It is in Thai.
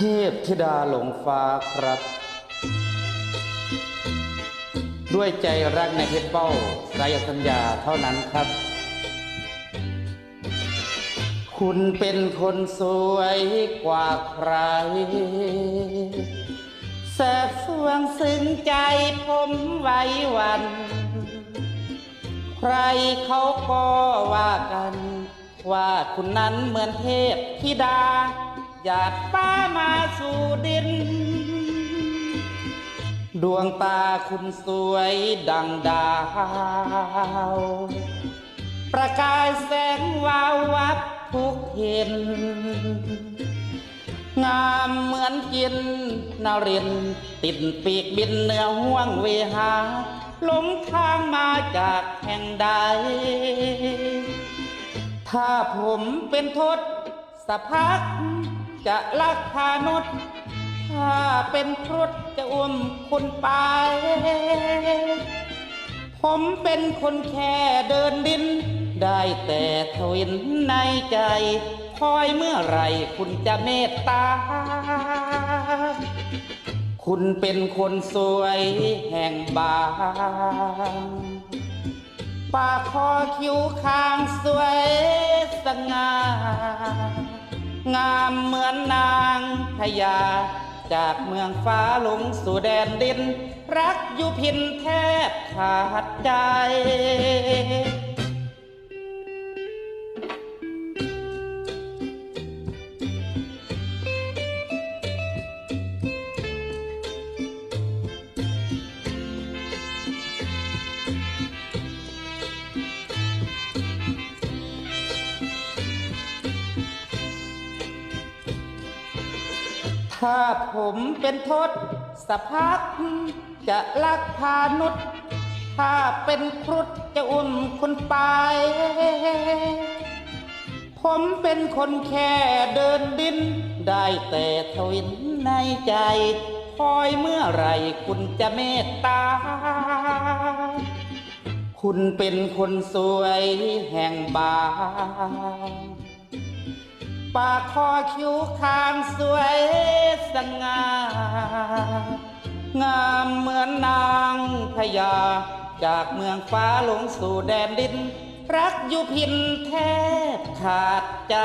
พธิดาหลงฟ้าครับ ด้วยใจรักในเพชรเป้าไรสัญญาเท่านั้นครับ คุณเป็นคนสวยกว่าใคร แสบสวงซึ้งใจผมไว้วัน ใครเขาก็ว่ากัน ว่าคุณนั้นเหมือนเทพธิดา หยาดฟ้ามาสู่ดิน ดวงตาคุณสวยดังดาว ประกายแสงวาววับทุกเห็น งามเหมือนกินนาริน ติดปีกบินเหนือห่วงเวหาหลงทางมาจากแห่งใด ถ้าผมเป็นทศ สพักจะลักพานุษถ้าเป็นครุฑจะอุ้มคุณไป ผมเป็นคนแค่เดินดิน ได้แต่ทวินในใจ คอยเมื่อไรคุณจะเมตตา คุณเป็นคนสวยแห่งบาง ปากคอคิ้วคางสวยสง่างามเหมือนนางพญาจากเมืองฟ้าลงสู่แดนดิน รักอยู่พินแทบขาดใจ ถ้าผมเป็นทศสพักจะลักพานุษย์ถ้าเป็นครุฑจะอุ้มคุณไป ผมเป็นคนแค่เดินดิน ได้แต่ทวินในใจ คอยเมื่อไรคุณจะเมตตา คุณเป็นคนสวยแห่งบาง ปากคอคิ้วคางสวยสง่างามเหมือนนางพญา จากเมืองฟ้าลงสู่แดนดิน รักอยู่พินแทบขาดใจ